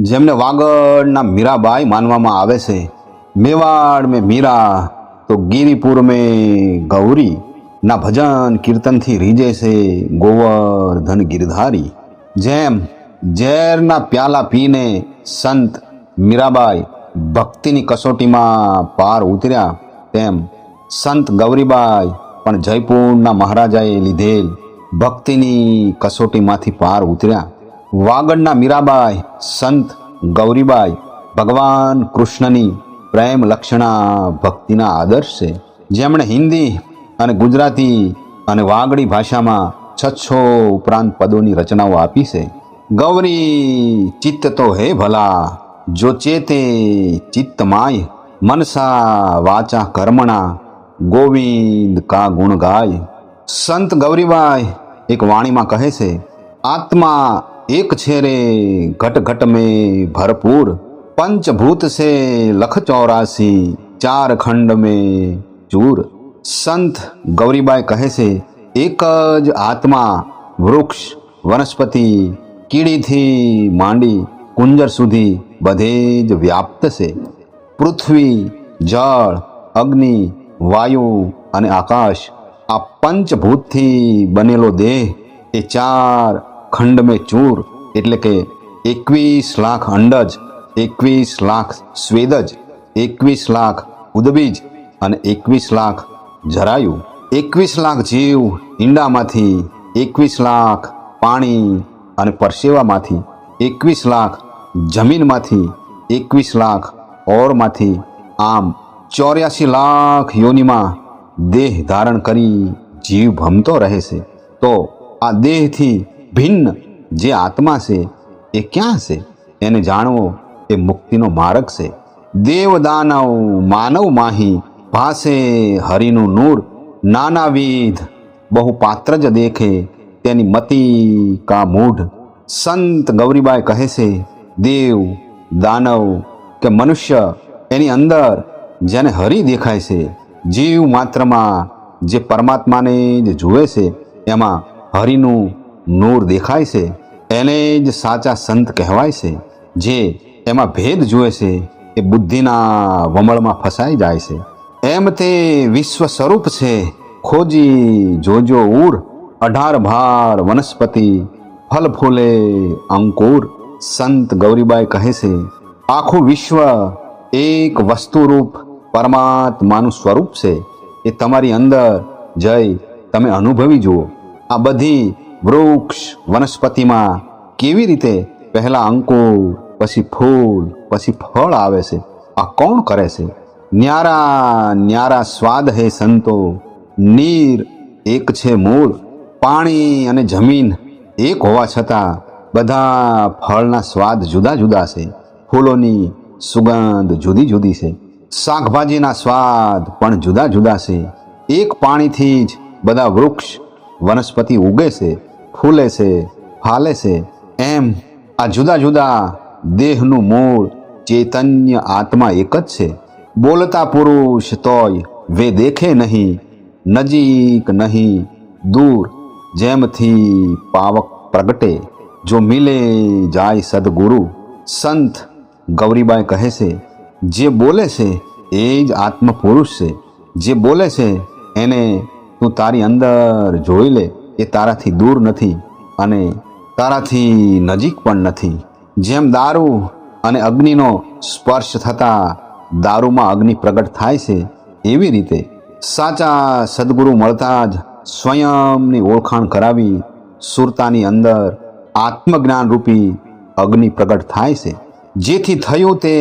જેમને વાગડના મીરાબાઈ માનવામાં આવે છે. મેવાડ મેં મીરા, તો ગિરિપુર મેં ગૌરી. ના ભજન કીર્તનથી રીજે છે ગોવર્ધન ગિરધારી. જેમ ઝેરના પ્યાલા પીને સંત મીરાબાઈ ભક્તિની કસોટીમાં પાર ઉતર્યા, તેમ સંત ગૌરીબાઈ પણ જયપુરના મહારાજાએ લીધેલ ભક્તિની કસોટીમાંથી પાર ઉતર્યા. વાગડના મીરાબાઈ, સંત ગૌરીબાઈ, ભગવાન કૃષ્ણની પ્રેમ લક્ષણા ભક્તિના આદર્શ છે. જેમણે હિન્દી અને ગુજરાતી અને વાગડી ભાષામાં છસો ઉપરાંત પદોની રચનાઓ આપી છે. ગૌરી, ચિત્ત તો હે ભલા, જો ચેતે ચિત્ત માય, મનસા વાચા કર્મણા, ગોવિંદ કા ગુણ ગાય. સંત ગૌરીબાઈ એક વાણીમાં કહે છે, આત્મા એક છે રે ઘટ ઘટ મેં ભરપૂર પંચભૂત સે લખ ચોરાસી ચાર ખંડ મેં ચૂર સંત ગૌરીબાઈ કહે છે એક જ આત્મા વૃક્ષ વનસ્પતિ કીડીથી માંડી કુંજર સુધી બધે જ વ્યાપ્ત છે પૃથ્વી જળ અગ્નિ વાયુ અને આકાશ આ પંચભૂતથી બનેલો દેહ એ ચાર ખંડ મેં ચૂર, એટલે કે એકવીસ લાખ અંડજ, એકવીસ લાખ સ્વેદજ, એકવીસ લાખ ઉદબીજ અને એકવીસ લાખ જરાયુ. એકવીસ લાખ જીવ ઈંડામાંથી, એકવીસ લાખ પાણી અને પરસેવામાંથી, એકવીસ લાખ જમીનમાંથી, એકવીસ લાખ ઓરમાંથી, આમ ચોર્યાસી લાખ યોનિમાં દેહ ધારણ કરી જીવ ભમતો રહે છે તો આ દેહથી ભિન્ન જે આત્મા છે, એ ક્યાં છે? એને જાણવો એ મુક્તિનો માર્ગ છે. દેવ દાનવ માનવ માહી ભાસે હરિનું નૂર નાનાવિધ બહુ પાત્ર જ દેખે તેની મતિ કા મૂઢ. સંત ગૌરીબાઈ કહે છે, દેવ, દાનવ કે મનુષ્ય એની અંદર જેને હરિ દેખાય છે, જીવ માત્રમાં જે પરમાત્માને જ જુએ છે, એમાં હરિનું નૂર દેખાય છે, એને જ સાચા સંત કહેવાય છે, જે એમાં ભેદ જુએ છે, એ બુદ્ધિના વમળમાં ફસાઈ જાય છે. એમ તે વિશ્વ સ્વરૂપ છે, ખોજી જોજો ઉર અઢાર ભાર વનસ્પતિ, ફલ ફૂલે અંકુર, સંત ગૌરીબાઈ કહે છે, આખું વિશ્વ એક વસ્તુરૂપ પરમાત્માનું સ્વરૂપ છે, એ તમારી અંદર જઈ તમે અનુભવી જુઓ. આ બધી વૃક્ષ, વનસ્પતિમાં કેવી રીતે પહેલાં અંકુર, પછી ફૂલ, પછી ફળ આવે છે? આ કોણ કરે છે? ન્યારા ન્યારા સ્વાદ હે સંતો. નીર એક છે મૂળ, પાણી અને જમીન એક હોવા છતાં બધા ફળના સ્વાદ જુદા જુદા છે. ફૂલોની સુગંધ જુદી જુદી છે. શાકભાજીના સ્વાદ પણ જુદા જુદા છે. એક પાણીથી જ બધા વૃક્ષ, વનસ્પતિ ઉગે છે. ફૂલે છે, ફાલે છે. એમ આ જુદા જુદા દેહનું મૂળ ચૈતન્ય આત્મા એક જ છે. બોલતા પુરુષ તોય વે દેખે નહીં, નજીક નહીં, દૂર, જેમથી પાવક પ્રગટે. જો મિલે જાય સદગુરુ, સંત ગૌરીબાઈ કહે છે, જે બોલે છે એ જ આત્મ પુરુષ છે. જે બોલે છે એને તું તારી અંદર જોઈ લે. એ તારાથી દૂર નથી અને તારાથી નજીક પણ નથી. જેમ દારૂ અને અગ્નિનો સ્પર્શ થતાં દારૂમાં અગ્નિ પ્રગટ થાય છે, એવી રીતે સાચા સદગુરુ મળતા જ સ્વયંની ઓળખાણ કરાવી સુરતાની અંદર આત્મજ્ઞાન રૂપી અગ્નિ પ્રગટ થાય છે. જેથી થયું તે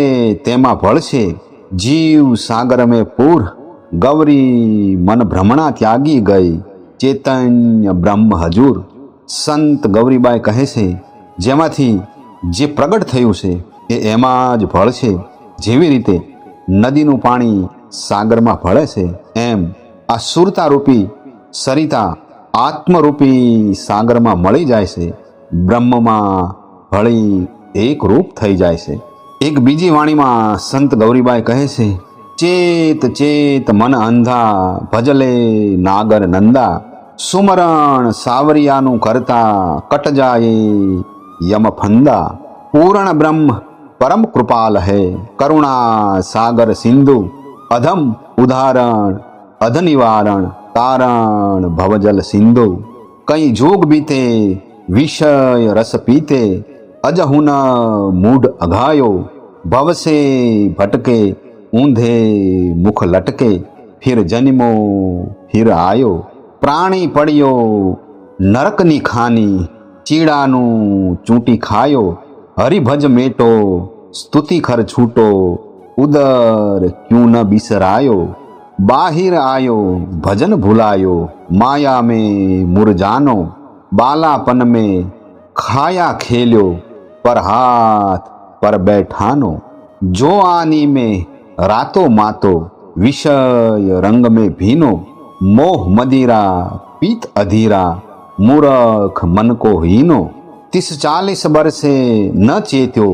તેમાં ભળશે જીવ સાગર મેં પૂર, ગૌરી મન ભ્રમણા ત્યાગી ગઈ. ચૈતન્ય બ્રહ્મ હજુર સંત ગૌરીબાઈ કહે છે, જેમાંથી જે પ્રગટ થયું છે એ એમાં જ ભળ છે. જેવી રીતે નદીનું પાણી સાગરમાં ભળે છે, એમ આ સુરતારૂપી સરિતા આત્મરૂપી સાગરમાં મળી જાય છે. બ્રહ્મમાં ભળી એક રૂપ થઈ જાય છે. એક બીજી વાણીમાં સંત ગૌરીબાઈ કહે છે, ચેત ચેત મન અંધા ભજલે નાગર નંદા સુમરણ સાવરિયાનું કરતા કટજાએ યમફંદા. પૂર્ણ બ્રહ્મ પરમ કૃપાલ હે. કરુણા સાગર સિંધુ, અધમ ઉદાહરણ, અધનિવારણ, તારણ, ભવજલ સિંધુ. કઈ જોગ બીતે, વિષય રસ પીતે, અજહુન મૂઢ અઘાયો. ભવસે ભટકે, ઊંધે મુખ લટકે, ફિર જન્મો ફિર આયો. પ્રાણી પડ્યો, નરકની ખાની, ચીડાનું ચૂંટી ખાયો, હરિભજ મેટો, સ્તુતિ ખર છૂટો, ઉદર ક્યું ન બિસરાયો, બાહિર આયો, ભજન ભૂલાયો, માયા મે મુરજાનો, બાલાપન મે ખાયા ખેલ્યો, પર હાથ, પર બેઠાનો, જો આની મે રાતો માતો, વિષય રંગ મે ભીનો मोह मदिरा, पीत अधीरा, मूरख मन को हीनो, तीस चालीस बरसे न चेत्यो,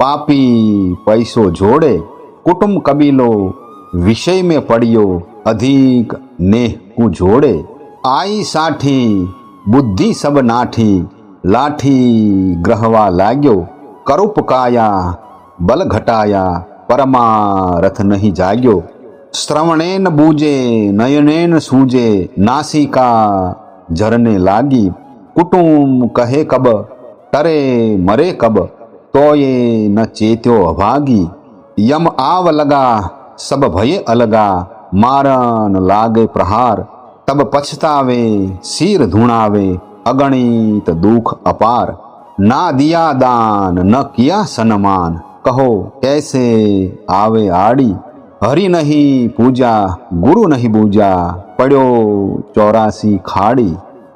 पापी पैसो जोड़े, कुटुंब कबीलो, विषय में पड़ियो, अधिक नेह कु जोड़े। आई साठी, बुद्धि सब नाठी, लाठी ग्रहवा लाग्यो, करुप काया, बल घटाया परमारथ नहीं जाग्यो। શ્રવણેન બૂજે નયનેન સૂજે નાસિકા ઝરને લાગી કુટુંબ કહે કબ તરે મરે કબ તોયે ન ચેત્યો અભાગી યમ આવ લગા સબ ભય અલગા મારન લાગે પ્રહાર તબ પછતાવે શીર ધૂણાવે અગણિત દુઃખ અપાર ના દિયા દાન ન કિયા સન્માન કહો कैसे આવે આડી હરિ નહીં પૂજા, ગુરુ નહીં પૂજા પડ્યો ચોરાસી ખાડી.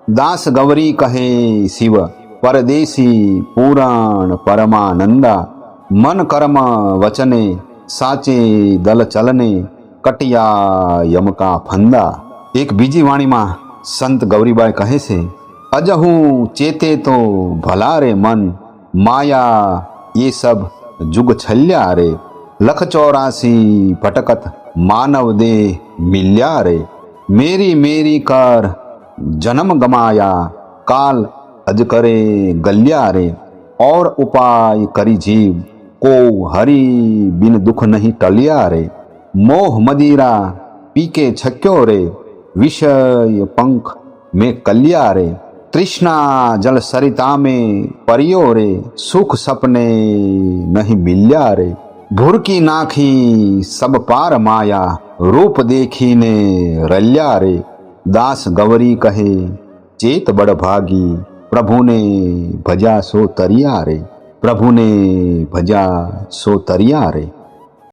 દાસ ગૌરી કહે શિવ, પરદેશી પુરાણ પરમાનંદા. મન કર્મ વચને, સાચે દલ ચલને, કટિયા યમકા ફંદા. એક બીજી વાણીમાં સંત ગૌરીબાઈ કહે છે, અજહું ચેતે તો ભલા રે મન, માયા એ સબ જુગ છલ્યા રે. लख चौरासी भटकत मानव दे मिल्या रे मेरी मेरी कर जन्म गमाया, काल अज करे गल्या रे और उपाय करी जीव, को हरि बिन दुख नहीं टलिया रे मोह मदिरा पीके छक्यो रे विषय पंख में कल्या रे तृष्णा जल सरिता में परियो रे सुख सपने नहीं मिल्या रे ભૂરકી નાખી સબ પાર માયા, રૂપ દેખીને રલ્યા રે, દાસ ગૌરી કહે, ચેત બડ ભાગી, પ્રભુને ભજા સો તરિયા રે, પ્રભુને ભજા સો તરિયા રે.